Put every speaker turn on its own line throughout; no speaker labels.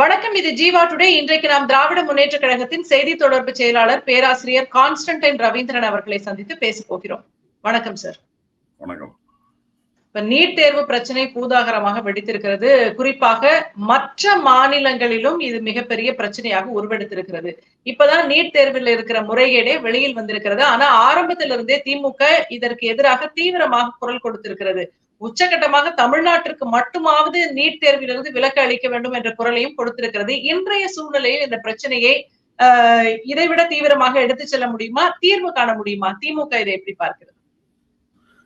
வணக்கம் இது ஜீவா டுடே. இன்றைக்கு நாம் திராவிட முன்னேற்ற கழகத்தின் செய்தி தொடர்பு செயலாளர் பேராசிரியர் கான்ஸ்டன்டைன் ரவீந்திரன் அவர்களை சந்தித்து பேச போகிறோம். வணக்கம் சார்.
வணக்கம்.
இப்ப நீட் தேர்வு பிரச்சனை பூதாகரமாக வெடித்திருக்கிறது. குறிப்பாக மற்ற மாநிலங்களிலும் இது மிகப்பெரிய பிரச்சனையாக உருவெடுத்திருக்கிறது. இப்பதான் நீட் தேர்வில் இருக்கிற முறைகேடே வெளியில் வந்திருக்கிறது. ஆனா ஆரம்பத்திலிருந்தே திமுக இதற்கு எதிராக தீவிரமாக குரல் கொடுத்திருக்கிறது. உச்சகட்டமாக தமிழ்நாட்டிற்கு மட்டுமாவது நீட் தேர்விலிருந்து விலக்கு அளிக்க வேண்டும் என்ற குரலையும் கொடுத்திருக்கிறது. இன்றைய சூழ்நிலையில் இந்த பிரச்சனையை ஆஹ் இதைவிட தீவிரமாக எடுத்து செல்ல முடியுமா? தீர்வு காண முடியுமா? திமுக இதை எப்படி பார்க்கிறது?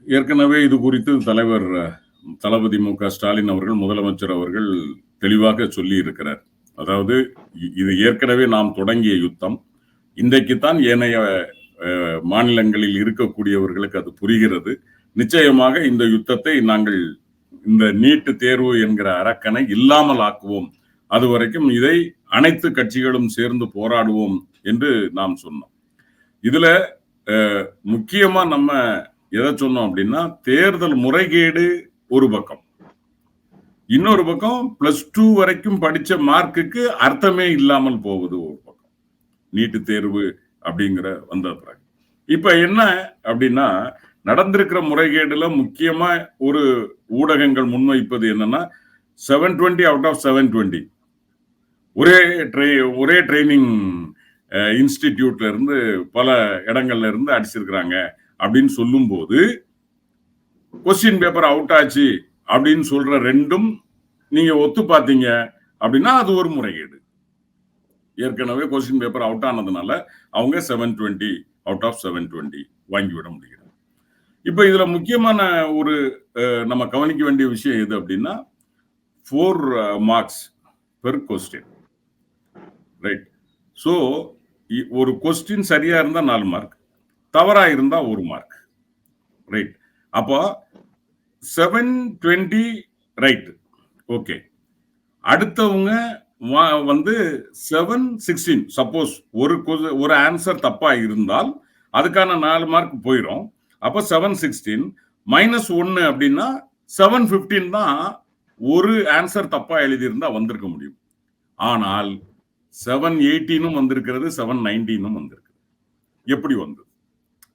ஏற்கனவே இது குறித்து தலைவர் தளபதி மு க ஸ்டாலின் அவர்கள் முதலமைச்சர் அவர்கள் தெளிவாக சொல்லி இருக்கிறார் அதாவது இது ஏற்கனவே நாம் தொடங்கிய யுத்தம். இன்றைக்குத்தான் ஏனைய அஹ், மாநிலங்களில் இருக்கக்கூடியவர்களுக்கு அது புரிகிறது. நிச்சயமாக இந்த யுத்தத்தை நாங்கள் இந்த நீட்டு தேர்வு என்கிற அரக்கனை இல்லாமல் ஆக்குவோம். அது வரைக்கும் இதை அனைத்து கட்சிகளும் சேர்ந்து போராடுவோம் என்று நாம் சொன்னோம். இதுல அஹ், முக்கியமா நம்ம எதை சொன்னோம் அப்படின்னா தேர்தல் முறைகேடு ஒரு பக்கம். இன்னொரு பக்கம் பிளஸ் டூ வரைக்கும் படிச்ச மார்க்குக்கு அர்த்தமே இல்லாமல் போவது ஒரு பக்கம். நீட்டு தேர்வு அப்படிங்கிற வந்த பிறகு. இப்ப என்ன அப்படின்னா நடந்திருக்கிற முறைகேடுல முக்கியமா ஒரு ஊடகங்கள் முன்வைப்பது என்னன்னா seven twenty out of seven twenty ஒரே ட்ரை ஒரே ட்ரைனிங் இன்ஸ்டிடியூட்ல இருந்து பல இடங்கள்ல இருந்து அடிச்சிருக்கிறாங்க அப்படின்னு சொல்லும்போது கொஸ்டின் பேப்பர் அவுட் ஆச்சு அப்படின்னு சொல்ற ரெண்டும் நீங்க ஒத்து பார்த்தீங்க அப்படின்னா அது ஒரு முறைகேடு. ஏற்கனவே கொஸ்டின் பேப்பர் அவுட் ஆனதுனால அவங்க seven twenty out of seven twenty வாங்கிவிட முடியும். இப்போ இதுல முக்கியமான ஒரு நம்ம கவனிக்க வேண்டிய விஷயம் எது அப்படின்னா four marks per question right so ஒரு கொஸ்டின் சரியா இருந்தா நாலு மார்க் தவறா இருந்தா ஒரு மார்க் ரைட் அப்போ செவன் டுவெண்ட்டி ரைட் ஓகே அடுத்தவங்க வா- வந்து செவன் சிக்ஸ்டீன் சப்போஸ் ஒரு ஒரு ஆன்சர் தப்பா இருந்தால் அதுக்கான நாலு மார்க் போயிடும் அப்போ செவன் சிக்ஸ்டீன் மைனஸ் ஒன்னு அப்படின்னா செவன் ஃபிஃப்டீன் தான் ஒரு ஆன்சர் தப்பா எழுதியிருந்தா வந்திருக்க முடியும். ஆனால் செவன் எயிட்டீனும் வந்திருக்கிறது செவன் நைன்டீனும் வந்திருக்கு. எப்படி வந்தது?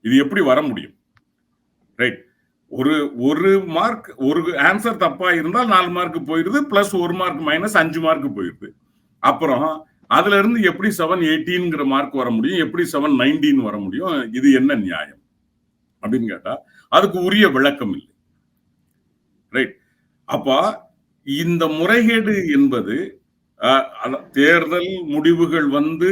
இது எப்படி வர முடியும்? ரைட் ஒரு ஒரு மார்க் ஒரு ஆன்சர் தப்பா இருந்தால் நாலு மார்க் போயிருது பிளஸ் ஒரு மார்க் மைனஸ் அஞ்சு மார்க் போயிருது. அப்புறம் அதுல இருந்து எப்படி செவன் எயிட்டீன்ங்கிற மார்க் வர முடியும் எப்படி செவன் நைன்டீன் வர முடியும் இது என்ன நியாயம்? அப்படின்னு கேட்டா அதுக்கு உரிய விளக்கம் இல்லை. ரைட் அப்ப இந்த முறைகேடு என்பது தேர்தல் முடிவுகள் வந்து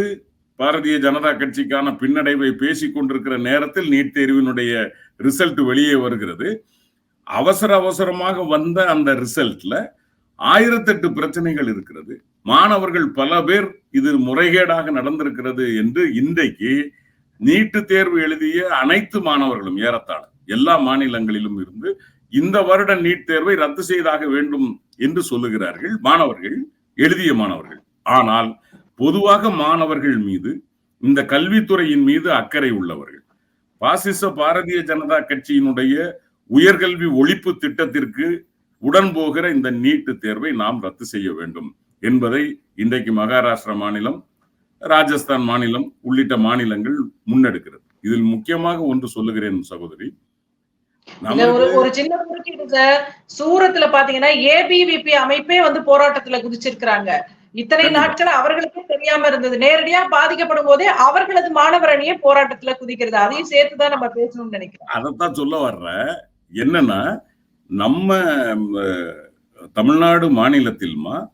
பாரதிய ஜனதா கட்சிக்கான பின்னடைவை பேசிக் கொண்டிருக்கிற நேரத்தில் நீட் தேர்வினுடைய ரிசல்ட் வெளியே வருகிறது. அவசர அவசரமாக வந்த அந்த ரிசல்ட்ல ஆயிரத்தெட்டு பிரச்சனைகள் இருக்கிறது. மாணவர்கள் பல பேர் இது முறைகேடாக நடந்திருக்கிறது என்று இன்றைக்கு நீட்டு தேர்வு எழுதிய அனைத்து மாணவர்களும் ஏறத்தாழ எல்லா மாநிலங்களிலும் இருந்து இந்த வருட நீட் தேர்வை ரத்து செய்தாக வேண்டும் என்று சொல்லுகிறார்கள் மாணவர்கள் எழுதிய மாணவர்கள். ஆனால் பொதுவாக மாணவர்கள் மீது இந்த கல்வித்துறையின் மீது அக்கறை உள்ளவர்கள். பாசிச பாரதிய ஜனதா கட்சியினுடைய உயர்கல்வி ஒழிப்பு திட்டத்திற்கு உடன் போகிற இந்த நீட்டு தேர்வை நாம் ரத்து செய்ய வேண்டும் என்பதை இன்றைக்கு மகாராஷ்டிரா மாநிலம் ராஜஸ்தான் மாநிலம் உள்ளிட்ட மாநிலங்கள் முன்னெடுக்கிறது. இதில் முக்கியமாக ஒன்று சொல்லுகிறேன் சகோதரி.
ஒரு சின்ன குறுக்கீடு சார். சூரத்துல பாத்தீங்கன்னா ஏபிவிபி அமைப்பே வந்து போராட்டத்துல குதிச்சிருக்கிறாங்க. இத்தனை. நாட்கள் அவர்களுக்கே தெரியாம இருந்தது. நேரடியா பாதிக்கப்படும் போதே அவர்களது மாணவர் அணியே போராட்டத்துல குதிக்கிறது. அதையும் சேர்த்துதான் நம்ம பேசணும்னு நினைக்கிறேன்.
அதைத்தான் சொல்ல வர்றேன் என்னன்னா நம்ம தமிழ்நாடு மாநிலத்தில்மா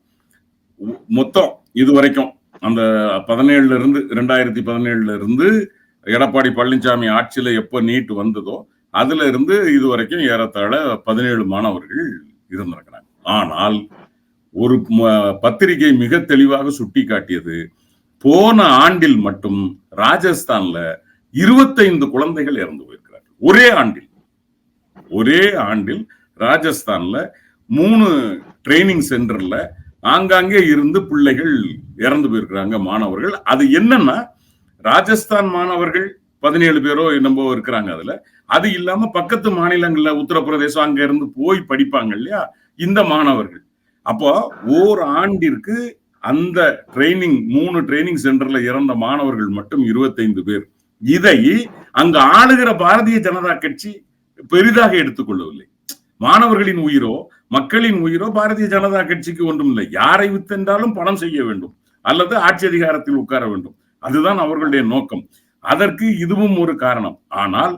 மொத்தம் இது வரைக்கும் அந்த பதினேழுல இருந்து ரெண்டாயிரத்தி பதினேழுல இருந்து எடப்பாடி பழனிசாமி ஆட்சியில எப்போ நீட் வந்ததோ அதுல இருந்து இது வரைக்கும் ஏறத்தாழ பதினேழு மாணவர்கள் இருந்திருக்கிறாங்க. ஆனால் ஒரு பத்திரிகை மிக தெளிவாக சுட்டி காட்டியது போன ஆண்டில் மட்டும் ராஜஸ்தான்ல இருபத்தைந்து குழந்தைகள் இறந்து போயிருக்கிறார்கள். ஒரே ஆண்டில். ஒரே ஆண்டில் ராஜஸ்தான்ல மூணு ட்ரைனிங் சென்டர்ல ஆங்காங்கே இருந்து பிள்ளைகள் இறந்து போயிருக்கிறாங்க மாணவர்கள். அது என்னன்னா ராஜஸ்தான் மாணவர்கள் பதினேழு பேரோ என்னமோ இருக்கிறாங்க அதுல. அது இல்லாம பக்கத்து மாநிலங்கள்ல உத்தரப்பிரதேசம் அங்க இருந்து போய் படிப்பாங்க இல்லையா? இந்த மாணவர்கள். அப்போ ஓர் ஆண்டிற்கு அந்த ட்ரைனிங் மூணு ட்ரைனிங் சென்டர்ல இறந்த மாணவர்கள் மட்டும் 25 பேர். இதை அங்கு ஆளுகிற பாரதிய ஜனதா கட்சி பெரிதாக எடுத்துக்கொள்ளவில்லை. மாணவர்களின் உயிரோ மக்களின் உயிரோ பாரதிய ஜனதா கட்சிக்கு ஒன்றும் இல்லை யாரை வித்தென்றாலும் பணம் செய்ய வேண்டும். அல்லது ஆட்சி அதிகாரத்தில் உட்கார வேண்டும். அதுதான் அவர்களுடைய நோக்கம். அதற்கு இதுவும் ஒரு காரணம். ஆனால்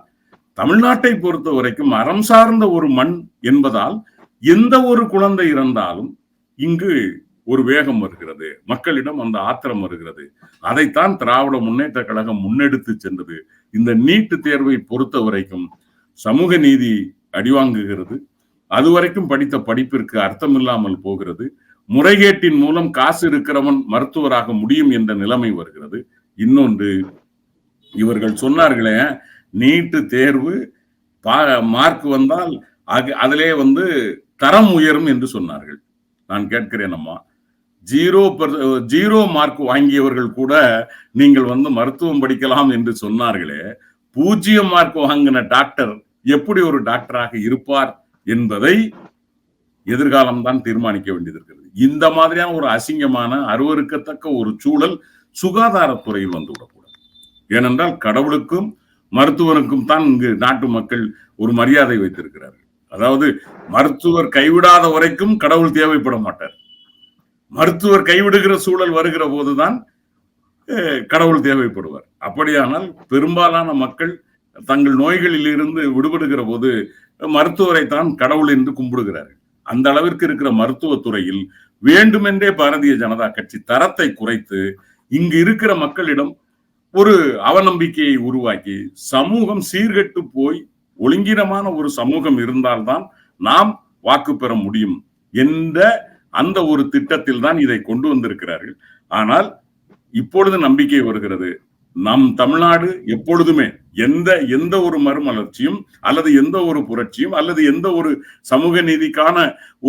தமிழ்நாட்டை பொறுத்த வரைக்கும் அறம் சார்ந்த ஒரு மண் என்பதால் எந்த ஒரு குழந்தை இறந்தாலும் இங்கு ஒரு வேகம் வருகிறது. மக்களிடம் அந்த ஆத்திரம் வருகிறது. அதைத்தான் திராவிட முன்னேற்ற கழகம் முன்னெடுத்து சென்றது. இந்த நீட்டு தேர்வை பொறுத்த வரைக்கும் சமூக நீதி அடிவாங்குகிறது. அதுவரைக்கும் படித்த படிப்பிற்கு அர்த்தம் இல்லாமல் போகிறது. முறைகேட்டின் மூலம் காசு இருக்கிறவன் மருத்துவராக முடியும் என்ற நிலைமை வருகிறது. இன்னொன்று இவர்கள் சொன்னார்களே நீட்டு தேர்வு மார்க் வந்தால் அதிலே வந்து தரம் உயரும் என்று சொன்னார்கள். நான் கேட்கிறேன் அம்மா ஜீரோ ஜீரோ மார்க் வாங்கியவர்கள் கூட நீங்கள் வந்து மருத்துவம் படிக்கலாம் என்று சொன்னார்களே பூஜ்ஜியம் மார்க் வாங்கின டாக்டர் எப்படி ஒரு டாக்டராக இருப்பார் என்பதை எதிர்காலம் தான் தீர்மானிக்க வேண்டியது இருக்கிறது இந்த மாதிரியான ஒரு அசிங்கமான அருவருக்கத்தக்க ஒரு சூழல் சுகாதாரத்துறையில் வந்துவிடக்கூடாது. ஏனென்றால் கடவுளுக்கும் மருத்துவனுக்கும் தான் இங்கு நாட்டு மக்கள் ஒரு மரியாதை வைத்திருக்கிறார்கள். அதாவது மருத்துவர் கைவிடாத வரைக்கும் கடவுள் தேவைப்பட மாட்டார். மருத்துவர் கைவிடுகிற சூழல் வருகிற போதுதான் கடவுள் தேவைப்படுவார். அப்படியானால் பெரும்பாலான மக்கள் தங்கள் நோய்களில் இருந்து விடுபடுகிற போது மருத்துவரை தான் கடவுள் என்று கும்பிடுகிறார்கள். அந்த அளவிற்கு இருக்கிற மருத்துவத்துறையில் வேண்டுமென்றே பாரதிய ஜனதா கட்சி தரத்தை குறைத்து இங்கு இருக்கிற மக்களிடம் ஒரு அவநம்பிக்கையை உருவாக்கி சமூகம் சீர்கெட்டு போய் ஒழுங்கினமான ஒரு சமூகம் இருந்தால்தான் நாம் வாக்கு பெற முடியும் என்ற அந்த ஒரு திட்டத்தில் தான் இதை கொண்டு வந்திருக்கிறார்கள். ஆனால் இப்பொழுது நம்பிக்கை வருகிறது. நம் தமிழ்நாடு எப்பொழுதுமே எந்த எந்த ஒரு மறுமலர்ச்சியும் அல்லது எந்த ஒரு புரட்சியும் அல்லது எந்த ஒரு சமூக நீதிக்கான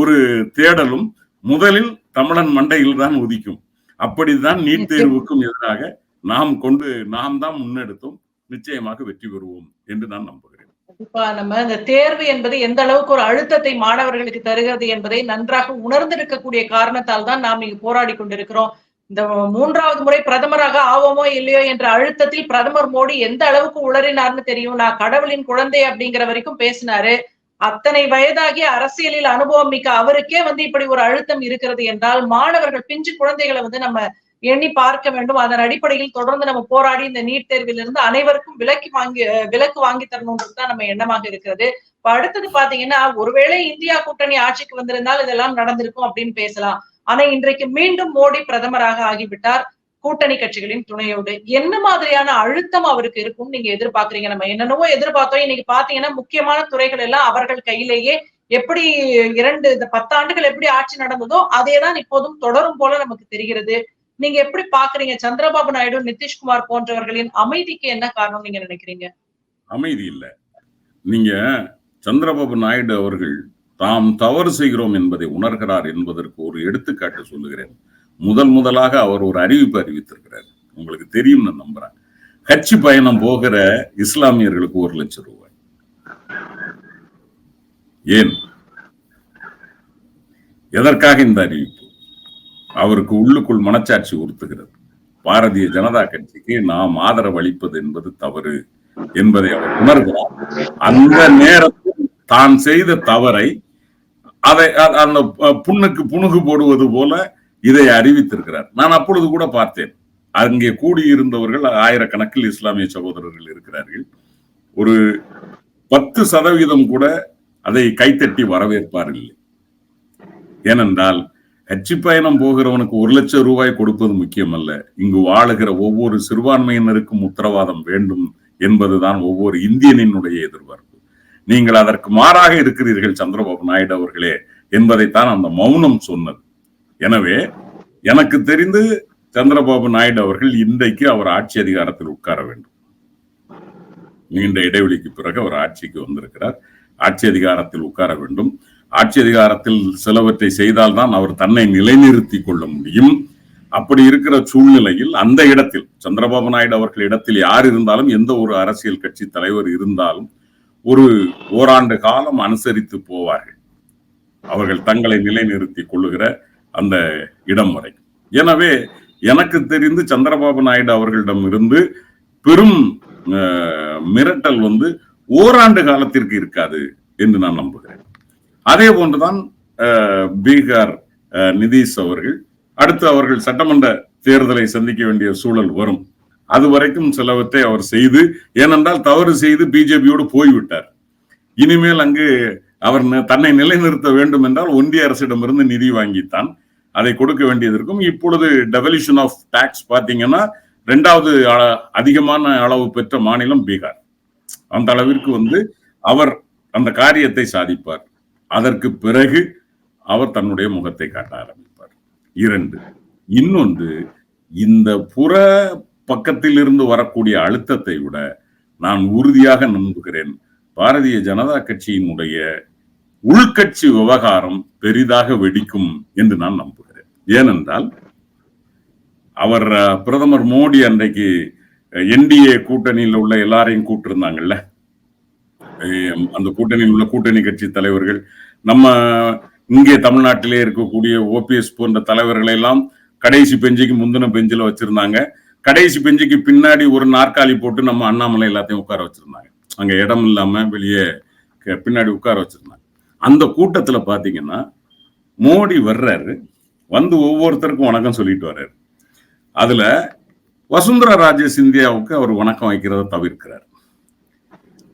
ஒரு தேடலும் முதலில் தமிழன் மண்டையில் தான் உதிக்கும். அப்படித்தான் நீட் தேர்வுக்கும் எதிராக நாம் கொண்டு நாம் தான் முன்னெடுத்தோம். நிச்சயமாக வெற்றி பெறுவோம் என்று நான் நம்புகிறேன்.
கண்டிப்பா. நம்ம இந்த தேர்வு என்பது எந்த அளவுக்கு ஒரு அழுத்தத்தை மாணவர்களுக்கு தருகிறது என்பதை நன்றாக உணர்ந்திருக்கக்கூடிய காரணத்தால் தான் நாம் இங்கு போராடி கொண்டிருக்கிறோம். இந்த மூன்றாவது முறை பிரதமராக ஆவோமோ இல்லையோ என்ற அழுத்தத்தில் பிரதமர் மோடி எந்த அளவுக்கு உளறினார்னு தெரியும். நான் கடவுளின் குழந்தை அப்படிங்கிற வரைக்கும் பேசினாரு. அத்தனை வயதாகி அரசியலில் அனுபவம் மிக்க அவருக்கே வந்து இப்படி ஒரு அழுத்தம் இருக்கிறது என்றால் மாணவர்கள் பிஞ்சு குழந்தைகளை வந்து நம்ம எண்ணி பார்க்க வேண்டும். அதன் அடிப்படையில் தொடர்ந்து நம்ம போராடி இந்த நீட் தேர்வில் இருந்து அனைவருக்கும் விலக்கி வாங்கி விலக்கு வாங்கி தரணுன்றதுதான் நம்ம எண்ணமாக இருக்கிறது. இப்ப அடுத்தது பாத்தீங்கன்னா ஒருவேளை இந்தியா கூட்டணி ஆட்சிக்கு வந்திருந்தால் இதெல்லாம் நடந்திருக்கும் அப்படின்னு பேசலாம். ஆனா இன்றைக்கு மீண்டும் மோடி பிரதமராக ஆகிவிட்டார். கூட்டணி கட்சிகளின் துணையோடு. என்ன மாதிரியான அழுத்தம் அவருக்கு இருக்கும் நீங்க எதிர்பார்க்கறீங்க? நம்ம என்னென்னவோ எதிர்பார்த்தோம். இன்னைக்கு பாத்தீங்கன்னா முக்கியமான துறைகள் எல்லாம் அவர்கள் கையிலேயே எப்படி இரண்டு இந்த பத்தாண்டுகள் எப்படி ஆட்சி நடந்ததோ அதேதான் இப்போதும் தொடரும் போல நமக்கு தெரிகிறது. நீங்க எப்படி பாக்குறீங்க? சந்திரபாபு நாயுடு நிதிஷ்குமார் போன்றவர்களின் அமைதிக்கு என்ன காரணம் நீங்க நினைக்கிறீங்க?
அமைதி இல்ல. நீங்க சந்திரபாபு நாயுடு அவர்கள் தாம் தவறு செய்கிறோம் என்பதை உணர்கிறார் என்பதற்கு ஒரு எடுத்துக்காட்டு சொல்லுகிறேன். முதல் முதலாக அவர் ஒரு அறிவிப்பு அறிவித்திருக்கிறார். உங்களுக்கு தெரியும் நான் நம்புறேன். கட்சி பயணம் போகிற இஸ்லாமியர்களுக்கு ஒரு லட்சம் ரூபாய். ஏன்? எதற்காக இந்த அறிவிப்பு? அவருக்கு உள்ளுக்குள் மனச்சாட்சி உறுத்துகிறது. பாரதிய ஜனதா கட்சிக்கு நாம் ஆதரவு அளிப்பது என்பது தவறு என்பதை அவர் உணர்கிறார். அந்த நேரத்தில் தான் செய்த தவறை அதை அந்த புண்ணுக்கு புணுகு போடுவது போல இதை அறிவித்திருக்கிறார். நான் அப்பொழுது கூட பார்த்தேன். அங்கே கூடியிருந்தவர்கள் ஆயிரக்கணக்கில் இஸ்லாமிய சகோதரர்கள் இருக்கிறார்கள். ஒரு பத்து சதவீதம் கூட அதை கைத்தட்டி வரவேற்பார் இல்லை ஏனென்றால் கட்சி பயணம் போகிறவனுக்கு ஒரு லட்சம் ரூபாய் கொடுப்பது முக்கியமல்ல. இங்கு வாழுகிற ஒவ்வொரு சிறுபான்மையினருக்கும் உத்தரவாதம் வேண்டும் என்பதுதான் ஒவ்வொரு இந்தியனினுடைய எதிர்பார்ப்பு. நீங்கள் அதற்கு மாறாக இருக்கிறீர்கள் சந்திரபாபு நாயுடு அவர்களே என்பதைத்தான் அந்த மௌனம் சொன்னது. எனவே எனக்கு தெரிந்து சந்திரபாபு நாயுடு அவர்கள் இன்றைக்கு அவர் ஆட்சி அதிகாரத்தில் உட்கார வேண்டும். நீண்ட இடைவெளிக்கு பிறகு அவர் ஆட்சிக்கு வந்திருக்கிறார். ஆட்சி அதிகாரத்தில் உட்கார வேண்டும். ஆட்சி அதிகாரத்தில் சிலவற்றை செய்தால்தான் அவர் தன்னை நிலைநிறுத்திக் கொள்ள முடியும். அப்படி இருக்கிற சூழ்நிலையில் அந்த இடத்தில் சந்திரபாபு நாயுடு அவர்கள் இடத்தில் யார் இருந்தாலும் எந்த ஒரு அரசியல் கட்சி தலைவர் இருந்தாலும் ஒரு ஓராண்டு காலம் அனுசரித்து போவார்கள். அவர்கள் தங்களை நிலைநிறுத்திக் கொள்ளுகிற அந்த இடம் வரை. எனவே எனக்கு தெரிந்து சந்திரபாபு நாயுடு அவர்களிடம் இருந்து பெரும் அஹ், மிரட்டல் வந்து ஓராண்டு காலத்திற்கு இருக்காது என்று நான் நம்புகிறேன். அதே போன்றுதான் பீகார் அஹ், நிதிஷ் அவர்கள் அடுத்து அவர்கள் சட்டமன்ற தேர்தலை சந்திக்க வேண்டிய சூழல் வரும். அது வரைக்கும் சிலவற்றை அவர் செய்து ஏனென்றால் தவறு செய்து பிஜேபியோடு போய்விட்டார். இனிமேல் அங்கு அவர் ந- தன்னை நிலைநிறுத்த வேண்டும் என்றால் ஒன்றிய அரசிடமிருந்து நிதி வாங்கித்தான். அதை கொடுக்க வேண்டியது இருக்கும் இப்பொழுது டெவல்யூஷன் ஆஃப் டாக்ஸ் பார்த்தீங்கன்னா ரெண்டாவது அ- அதிகமான அளவு பெற்ற மாநிலம் பீகார். அந்த அளவிற்கு வந்து அவர் அந்த காரியத்தை சாதிப்பார். அதற்கு பிறகு அவர் தன்னுடைய முகத்தை காட்ட ஆரம்பிப்பார். இரண்டு இன்னொன்று இந்த புற பக்கத்தில் இருந்து வரக்கூடிய அழுத்தத்தை விட நான் உறுதியாக நம்புகிறேன். பாரதிய ஜனதா கட்சியினுடைய உள்கட்சி விவகாரம் பெரிதாக வெடிக்கும் என்று நான் நம்புகிறேன். ஏனென்றால் அவர் பிரதமர் மோடி அன்றைக்கு என்டிஏ கூட்டணியில் உள்ள எல்லாரையும் கூட்டிருந்தாங்கல்ல? அந்த கூட்டணியில் உள்ள கூட்டணி கட்சி தலைவர்கள் நம்ம இங்கே தமிழ்நாட்டிலே இருக்கக்கூடிய ஓபிஎஸ் போன்ற தலைவர்களை எல்லாம் கடைசி பெஞ்சுக்கு முந்தின பெஞ்சில் வச்சிருந்தாங்க. கடைசி பெஞ்சுக்கு பின்னாடி ஒரு நாற்காலி போட்டு நம்ம அண்ணாமலை எல்லாத்தையும் உட்கார வச்சிருந்தாங்க. அங்க இடம் இல்லாம வெளியே பின்னாடி உட்கார வச்சிருந்தாங்க. அந்த கூட்டத்துல பாத்தீங்கன்னா மோடி வர்றாரு. வந்து ஒவ்வொருத்தருக்கும் வணக்கம் சொல்லிட்டு வர்றாரு. அதுல வசுந்தரா ராஜே சிந்தியாவுக்கு அவர் வணக்கம் வைக்கிறத தவிர்க்கிறார்.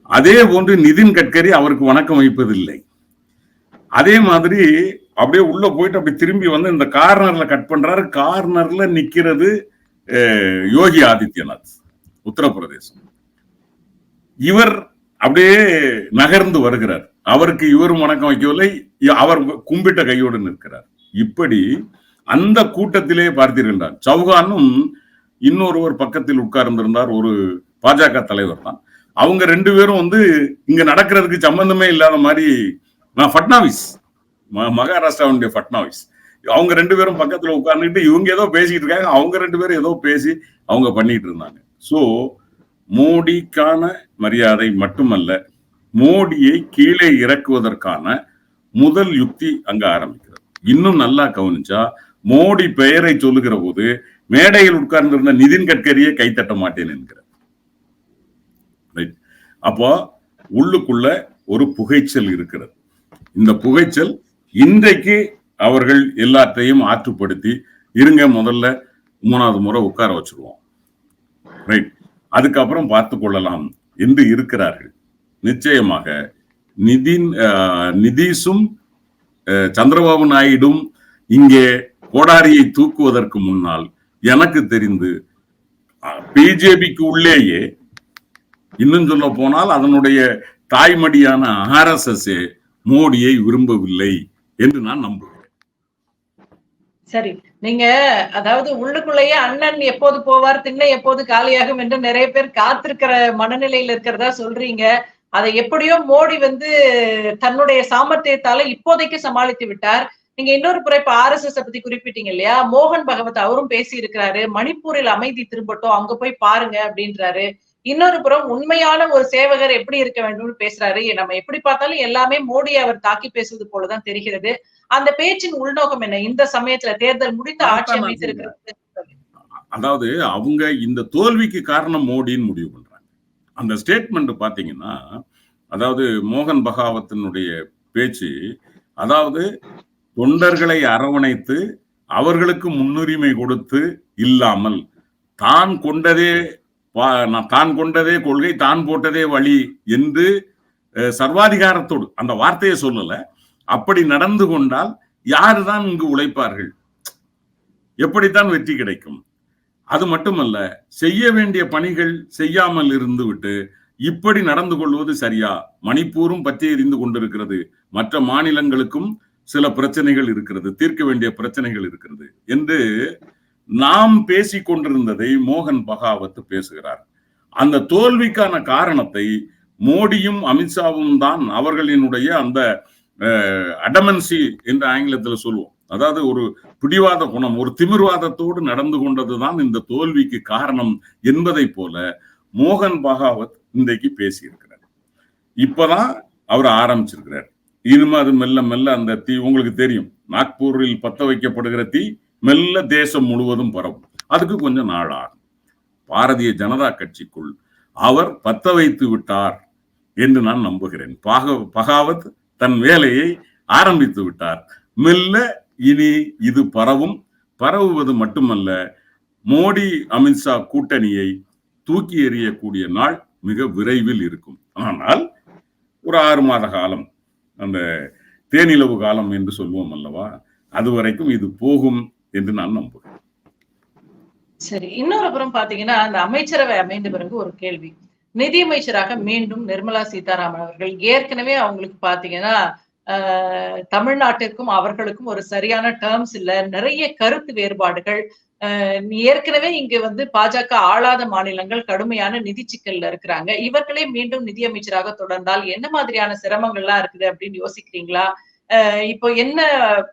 அதே போன்று நிதின் கட்கரி அவருக்கு வணக்கம் வைப்பதில்லை. அதே மாதிரி அப்படியே உள்ள போயிட்டு அப்படி திரும்பி வந்து இந்த கார்னர்ல கட் பண்றாரு. கார்னர்ல நிக்கிறது யோகி ஆதித்யநாத் உத்தரப்பிரதேசம் இவர் அப்படியே நகர்ந்து வருகிறார் அவருக்கு இவரும் வணக்கம் வைக்கவில்லை அவர் கும்பிட்ட கையோடு நிற்கிறார் இப்படி அந்த கூட்டத்திலே பார்த்திருக்கின்றார் சௌகானும் இன்னொருவர் பக்கத்தில் உட்கார்ந்திருந்தார் ஒரு பாஜக தலைவர் தான் அவங்க ரெண்டு பேரும் வந்து இங்க நடக்கிறதுக்கு சம்பந்தமே இல்லாத மாதிரி நான் ஃபட்னாவிஸ் ம- மகாராஷ்டிராவுடைய ஃபட்னாவிஸ் அவங்க ரெண்டு பேரும் பக்கத்துல உட்கார்ந்துட்டு இவங்க ஏதோ பேசிட்டு இருக்காங்க அவங்க ரெண்டு பேரும் ஏதோ பேசி அவங்க பண்ணிட்டு இருந்தாங்க. சோ மோடிக்கான மரியாதை மட்டுமல்ல மோடியை கீழே இறக்குவதற்கான முதல் யுக்தி அங்க ஆரம்பிக்கிறது. இன்னும் நல்லா கவனிச்சா மோடி பெயரை சொல்லுகிற போது மேடையில் உட்கார்ந்திருந்த நிதின் கட்கரியை கைத்தட்ட மாட்டேன் என்கிறார். அப்போ உள்ளுக்குள்ள ஒரு புகைச்சல் இருக்கிறது. இந்த புகைச்சல் இன்றைக்கு அவர்கள் எல்லாத்தையும் ஆற்றுப்படுத்தி இருங்க முதல்ல மூணாவது முறை உட்கார வச்சிருவோம். ரைட் அதுக்கப்புறம் பார்த்து கொள்ளலாம் என்று இருக்கிறார்கள். நிச்சயமாக நிதின் அஹ், நிதிஷும் அஹ், சந்திரபாபு நாயுடும் இங்கே கோடாரியை தூக்குவதற்கு முன்னால் எனக்கு தெரிந்து பிஜேபிக்கு உள்ளேயே இன்னும் சொல்ல போனால் அதனுடைய தாய்மடியான ஆர்எஸ்எஸ் மோடியை விரும்பவில்லை என்று நான் நம்புகிறேன்.
சரி நீங்க அதாவது உள்ளுக்குள்ளேயே அண்ணன் எப்போது போவார் திண்ணை எப்போது காலியாகும் என்று நிறைய பேர் காத்திருக்கிற மனநிலையில இருக்கிறதா சொல்றீங்க. அதை எப்படியோ மோடி வந்து தன்னுடைய சாமர்த்தியத்தால இப்போதைக்கு சமாளித்து விட்டார். நீங்க இன்னொரு புறம் இப்ப ஆர் எஸ் எஸ் பத்தி குறிப்பிட்டீங்க இல்லையா? மோகன் பகவத் அவரும் பேசி இருக்கிறாரு மணிப்பூரில் அமைதி திரும்பட்டும் அங்க போய் பாருங்க அப்படின்றாரு. இன்னொரு புறம் உண்மையான ஒரு சேவகர் எப்படி இருக்க வேண்டும்னு பேசுறாரு. நம்ம எப்படி பார்த்தாலும் எல்லாமே மோடியை அவர் தாக்கி பேசுவது போலதான் தெரிகிறது. அந்த பேச்சின் உள்நோக்கம் என்ன? இந்த சமயத்துல தேர்தல் முடிந்து ஆட்சி அமைத்திருக்கிறது
அதாவது அவங்க இந்த தோல்விக்கு காரணம் மோடின்னு முடிவு பண்றாங்க. அந்த ஸ்டேட்மெண்ட் பாத்தீங்கன்னா அதாவது மோகன் பகாவத்தினுடைய பேச்சு அதாவது தொண்டர்களை அரவணைத்து அவர்களுக்கு முன்னுரிமை கொடுத்து இல்லாமல் தான் கொண்டதே தான் கொண்டதே கொள்கை தான் போட்டதே வழி என்று சர்வாதிகாரத்தோடு அந்த வார்த்தையை சொல்லல. அப்படி நடந்து கொண்டால் யாருதான் இங்கு உழைப்பார்கள்? எப்படித்தான் வெற்றி கிடைக்கும்? அது மட்டுமல்ல செய்ய வேண்டிய பணிகள் செய்யாமல் இருந்துவிட்டு இப்படி நடந்து கொள்வது சரியா? மணிப்பூரும் பற்றி எரிந்து கொண்டிருக்கிறது. மற்ற மாநிலங்களுக்கும் சில பிரச்சனைகள் இருக்கிறது தீர்க்க வேண்டிய பிரச்சனைகள் இருக்கிறது என்று நாம் பேசிக் கொண்டிருந்ததை மோகன் பகாவத் பேசுகிறார். அந்த தோல்விக்கான காரணத்தை மோடியும் அமித்ஷாவும் தான் அவர்களினுடைய அந்த அடமன்சி என்று ஆங்கிலத்தில் சொல்லுவோம். அதாவது ஒரு பிடிவாத குணம் ஒரு திமிர்வாதத்தோடு நடந்து கொண்டதுதான் இந்த தோல்விக்கு காரணம் என்பதை போல மோகன் பகாவத் இன்றைக்கு பேசியிருக்கிறார். இப்பதான் அவர் ஆரம்பிச்சிருக்கிறார். இனிமே அது மெல்ல மெல்ல அந்த தீ உங்களுக்கு தெரியும். நாக்பூரில் பத்த வைக்கப்படுகிற தீ மெல்ல தேசம் முழுவதும் பரவும். அதுக்கு கொஞ்சம் நாளாகும். பாரதிய ஜனதா கட்சிக்குள் அவர் பத்த வைத்து விட்டார் என்று நான் நம்புகிறேன். பாக பகாவத் தன் வேலையை ஆரம்பித்து விட்டார். மெல்ல இனி இது பரவும். பரவுவது மட்டுமல்ல மோடி அமித்ஷா கூட்டணியை தூக்கி எறியக்கூடிய நாள் மிக விரைவில் இருக்கும். ஆனால் ஒரு ஆறு மாத காலம் அந்த தேனிலவு காலம் என்று சொல்வோம் அல்லவா? அது வரைக்கும் இது போகும். என்று நான் நம்புகிறேன்
சரி இன்னொரு புறம் பாத்தீங்கன்னா அந்த அமைச்சரவை அமைந்த பிறகு ஒரு கேள்வி. நிதியமைச்சராக மீண்டும் நிர்மலா சீதாராமன் அவர்கள் ஏற்கனவே அவங்களுக்கு பாத்தீங்கன்னா ஆஹ், தமிழ்நாட்டிற்கும் அவர்களுக்கும் ஒரு சரியான டேர்ம்ஸ் இல்ல. நிறைய கருத்து வேறுபாடுகள் ஆஹ், ஏற்கனவே இங்க வந்து பாஜக ஆளாத மாநிலங்கள் கடுமையான நிதி சிக்கல்ல இருக்கிறாங்க. இவர்களே மீண்டும் நிதியமைச்சராக தொடர்ந்தால் என்ன மாதிரியான சிரமங்கள்லாம் இருக்குது அப்படின்னு யோசிக்கிறீங்களா? இப்போ என்ன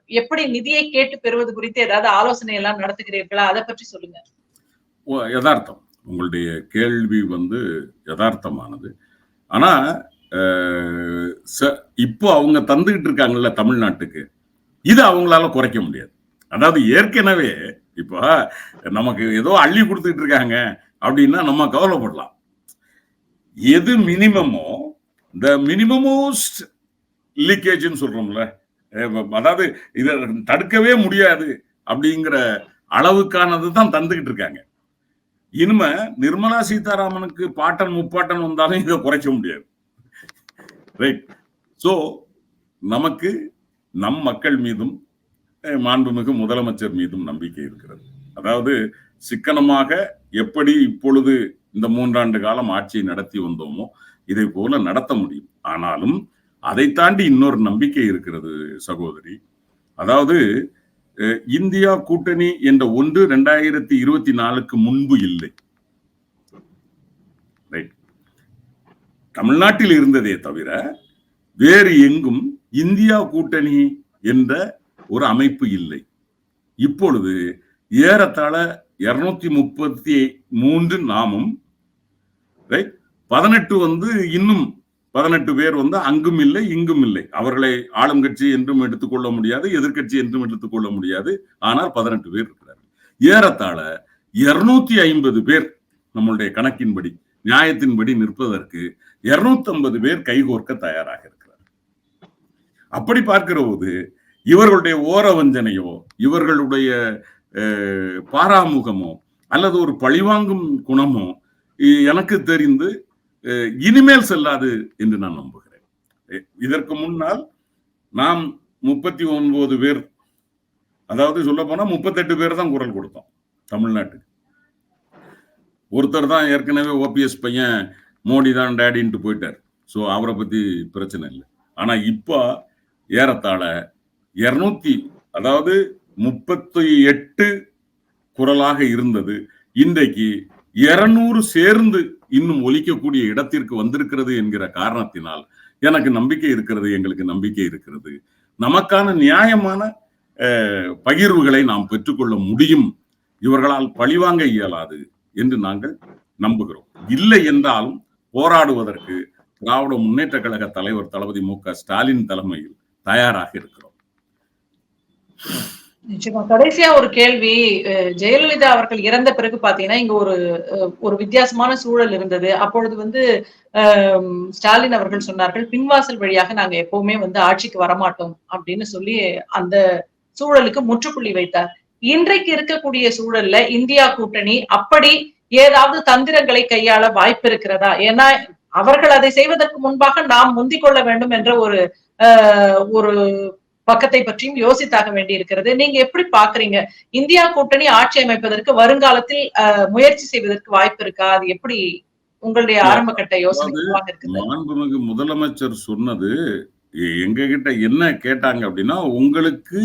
எப்படி நிதியை கேட்டு பெறுவது குறித்து ஏதாவது ஆலோசனை எல்லாம் நடத்துகிறீர்களா? அதை பற்றி சொல்லுங்க.
ஓ, யதார்த்தம். உங்களுடைய கேள்வி வந்து யதார்த்தமானது. ஆனா ச- இப்போ அவங்க தந்துகிட்டு இருக்காங்கல்ல தமிழ்நாட்டுக்கு இது அவங்களால குறைக்க முடியாது. அதாவது ஏற்கனவே இப்போ நமக்கு ஏதோ அள்ளி கொடுத்துட்டு இருக்காங்க அப்படின்னா நம்ம கவலைப்படலாம். எது மினிமமோ இந்த மினிமமோஸ்ட் லீக்கேஜ்னு சொல்றோம்ல. அதாவது இதை தடுக்கவே முடியாது அப்படிங்கிற அளவுக்கானது தான் தந்துகிட்டு இருக்காங்க. இனிமே நிர்மலா சீதாராமனுக்கு பாட்டன் முப்பாட்டன் வந்தாலும் இதை குறைக்க முடியாது. ரைட் சோ நமக்கு நம் மக்கள் மீதும் அஹ், மாண்புமிகு முதலமைச்சர் மீதும் நம்பிக்கை இருக்கிறது. அதாவது சிக்கனமாக எப்படி இப்பொழுது இந்த மூன்றாண்டு காலம் ஆட்சியை நடத்தி வந்தோமோ இதை போல நடத்த முடியும். ஆனாலும் அதை தாண்டி இன்னொரு நம்பிக்கை இருக்கிறது சகோதரி. அதாவது இந்தியா கூட்டணி என்ற ஒன்று ரெண்டாயிரத்தி இருபத்தி நாலுக்கு முன்பு இல்லை. ரைட் தமிழ்நாட்டில் இருந்ததே தவிர வேறு எங்கும் இந்தியா கூட்டணி என்ற ஒரு அமைப்பு இல்லை. இப்பொழுது ஏறத்தாழ இருநூத்தி முப்பத்தி மூன்று நாமும் ரைட் பதினெட்டு வந்து இன்னும் பதினெட்டு பேர் வந்து அங்கும் இல்லை இங்கும் இல்லை. அவர்களை ஆளும் கட்சி என்றும் எடுத்துக்கொள்ள முடியாது எதிர்க்கட்சி என்றும் எடுத்துக்கொள்ள முடியாது. ஆனால் பதினெட்டு பேர் இருக்கிறார்கள். ஏறத்தாழ இருநூத்தி ஐம்பது பேர் நம்மளுடைய கணக்கின்படி நியாயத்தின்படி நிற்பதற்கு இருநூத்தி ஐம்பது பேர் கைகோர்க்க தயாராக இருக்கிறார் அப்படி பார்க்கிற போது இவர்களுடைய ஓர வஞ்சனையோ இவர்களுடைய அஹ், பாராமுகமோ அல்லது ஒரு பழிவாங்கும் குணமோ எனக்கு தெரிந்து இனிமேல் செல்லாது என்று நான் நம்புகிறேன். இதற்கு முன்னால் நாம் முப்பத்தி ஒன்பது பேர் அதாவது சொல்ல போனா முப்பத்தெட்டு பேர் தான் குரல் கொடுத்தோம் தமிழ்நாட்டுக்கு. ஒருத்தர் தான் ஏற்கனவே ஓபிஎஸ் பையன் மோடி தான் டேடின்ட்டு போயிட்டார். ஸோ அவரை பத்தி பிரச்சனை இல்லை. ஆனா இப்போ ஏறத்தாழ இருநூத்தி அதாவது முப்பத்தி எட்டு குரலாக இருந்தது. இன்றைக்கு இருநூறு சேர்ந்து இன்னும் ஒலிக்கக்கூடிய இடத்திற்கு வந்திருக்கிறது என்கிற காரணத்தினால் எனக்கு நம்பிக்கை இருக்கிறது எங்களுக்கு நம்பிக்கை இருக்கிறது. நமக்கான நியாயமான அஹ், பகிர்வுகளை நாம் பெற்றுக்கொள்ள முடியும். இவர்களால் பழிவாங்க இயலாது என்று நாங்கள் நம்புகிறோம். இல்லை என்றாலும் போராடுவதற்கு திராவிட முன்னேற்ற கழக தலைவர் தளபதி மு க ஸ்டாலின் தலைமையில் தயாராக இருக்கிறோம்.
நிச்சயமா. கடைசியா ஒரு கேள்வி அஹ் ஜெயலலிதா அவர்கள் இறந்த பிறகு பாத்தீங்கன்னா இங்க ஒரு ஒரு வித்தியாசமான சூழல் இருந்தது. அப்பொழுது வந்து ஸ்டாலின் அவர்கள் சொன்னார்கள் பின்வாசல் வழியாக நாங்க எப்பவுமே வந்து ஆட்சிக்கு வரமாட்டோம் அப்படின்னு சொல்லி அந்த சூழலுக்கு முற்றுப்புள்ளி வைத்தார். இன்றைக்கு இருக்கக்கூடிய சூழல்ல இந்தியா கூட்டணி அப்படி ஏதாவது தந்திரங்களை கையாள வாய்ப்பு இருக்கிறதா? ஏன்னா அவர்கள் அதை செய்வதற்கு முன்பாக நாம் முந்திக் கொள்ள வேண்டும் என்ற ஒரு ஒரு பக்கத்தை பற்றியும் யோசித்தாக வேண்டி இருக்கிறது நீங்க எப்படி பாக்குறீங்க இந்தியா கூட்டணி ஆட்சி அமைப்பதற்கு வருங்காலத்தில் முயற்சி செய்வதற்கு வாய்ப்பு இருக்கா? அது எப்படி உங்களுடைய ஆரம்ப கட்ட யோசனை
முதலமைச்சர் சொன்னது எங்க கிட்ட என்ன கேட்டாங்க அப்படின்னா உங்களுக்கு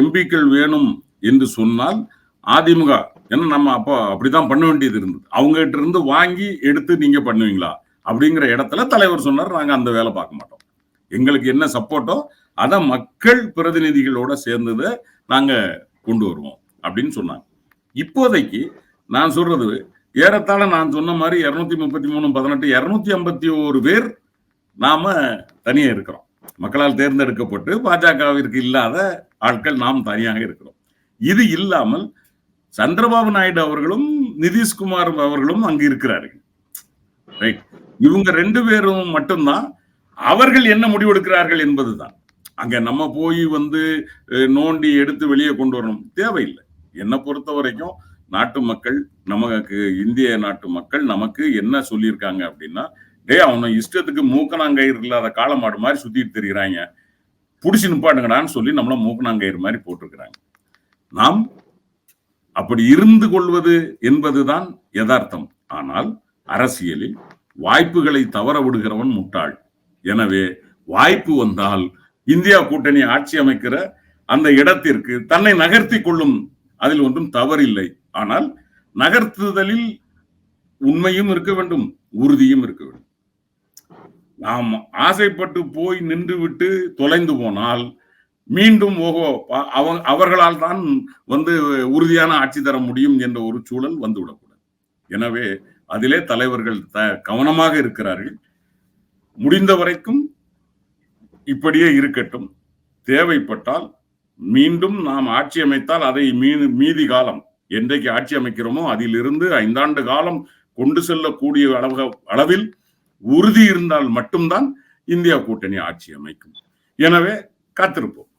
எம்பிக்கள் வேணும் என்று சொன்னால் அதிமுக ஏன்னா நம்ம அப்போ அப்படிதான் பண்ண வேண்டியது இருந்தது. அவங்க கிட்ட இருந்து வாங்கி எடுத்து நீங்க பண்ணுவீங்களா? அப்படிங்கிற இடத்துல தலைவர் சொன்னார் நாங்க அந்த வேலை பார்க்க மாட்டோம். எங்களுக்கு என்ன சப்போர்ட்டோ அதை மக்கள் பிரதிநிதிகளோட சேர்ந்ததை நாங்க கொண்டு வருவோம் அப்படின்னு சொன்னாங்க. இப்போதைக்கு நான் சொல்றது ஏறத்தாழ நான் சொன்ன மாதிரி இருநூத்தி முப்பத்தி மூணு பதினெட்டு இரநூத்தி ஐம்பத்தி ஒரு பேர் நாம தனியா இருக்கிறோம். மக்களால் தேர்ந்தெடுக்கப்பட்டு பாஜகவிற்கு இல்லாத ஆட்கள் நாம் தனியாக இருக்கிறோம். இது இல்லாமல் சந்திரபாபு நாயுடு அவர்களும் நிதிஷ்குமார் அவர்களும் அங்கு இருக்கிறார்கள். ரைட் இவங்க ரெண்டு பேரும் மட்டும்தான். அவர்கள் என்ன முடிவெடுக்கிறார்கள் என்பதுதான். அங்க நம்ம போய் வந்து நோண்டி எடுத்து வெளியே கொண்டு வரணும். தேவையில்லை. என்னை பொறுத்த வரைக்கும் நாட்டு மக்கள் நமக்கு இந்திய நாட்டு மக்கள் நமக்கு என்ன சொல்லியிருக்காங்க அப்படின்னா டே அவனை இஷ்டத்துக்கு மூக்கணாங்கயிறு இல்லாத காலமாடு மாதிரி சுத்திட்டு தெரிகிறாங்க புடிச்சு நிப்பாட்டுங்கடான்னு சொல்லி நம்மள மூக்கணாங்கயிறு மாதிரி போட்டிருக்கிறாங்க. நாம் அப்படி இருந்து கொள்வது என்பதுதான் யதார்த்தம். ஆனால் அரசியலில் வாய்ப்புகளை தவற விடுகிறவன் முட்டாள். எனவே வாய்ப்பு வந்தால் இந்தியா கூட்டணி ஆட்சி அமைக்கிற அந்த இடத்திற்கு தன்னை நகர்த்தி கொள்ளும் அதில் ஒன்றும் தவறில்லை. ஆனால் நகர்த்துதலில் உண்மையும் இருக்க வேண்டும் உறுதியும் இருக்க வேண்டும். நாம் ஆசைப்பட்டு போய் நின்று விட்டு தொலைந்து போனால் மீண்டும் ஓகோ அவ- அவர்களால் தான் வந்து உறுதியான ஆட்சி தர முடியும் என்ற ஒரு சூழல் வந்துவிடக்கூடாது. எனவே அதிலே தலைவர்கள் த- கவனமாக இருக்கிறார்கள். முடிந்த வரைக்கும் இப்படியே இருக்கட்டும். தேவைப்பட்டால் மீண்டும் நாம் ஆட்சி அமைத்தால் அதை மீது மீதி காலம் என்றைக்கு ஆட்சி அமைக்கிறோமோ அதிலிருந்து ஐந்தாண்டு காலம் கொண்டு செல்லக்கூடிய அளவு அளவில் உறுதி இருந்தால் மட்டும்தான் இந்தியா கூட்டணி ஆட்சி அமைக்கும். எனவே காத்திருப்போம்.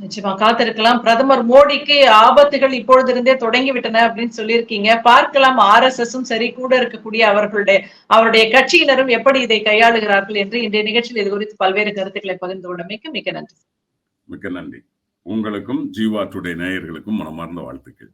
நிச்சயமா காத்திருக்கலாம். பிரதமர் மோடிக்கு ஆபத்துகள் இப்பொழுதிருந்தே தொடங்கி விட்டன அப்படின்னு சொல்லியிருக்கீங்க. பார்க்கலாம் ஆர் எஸ் எஸும் சரி கூட இருக்கக்கூடிய அவர்களுடைய அவருடைய கட்சியினரும் எப்படி இதை கையாளுகிறார்கள் என்று இன்றைய நிகழ்ச்சியில் இது குறித்து பல்வேறு கருத்துக்களை பகிர்ந்து கொண்டமைக்கு மிக்க நன்றி.
மிக்க நன்றி. உங்களுக்கும் ஜீவா டுடே நேயர்களுக்கும் மனமார்ந்த வாழ்த்துக்கள்.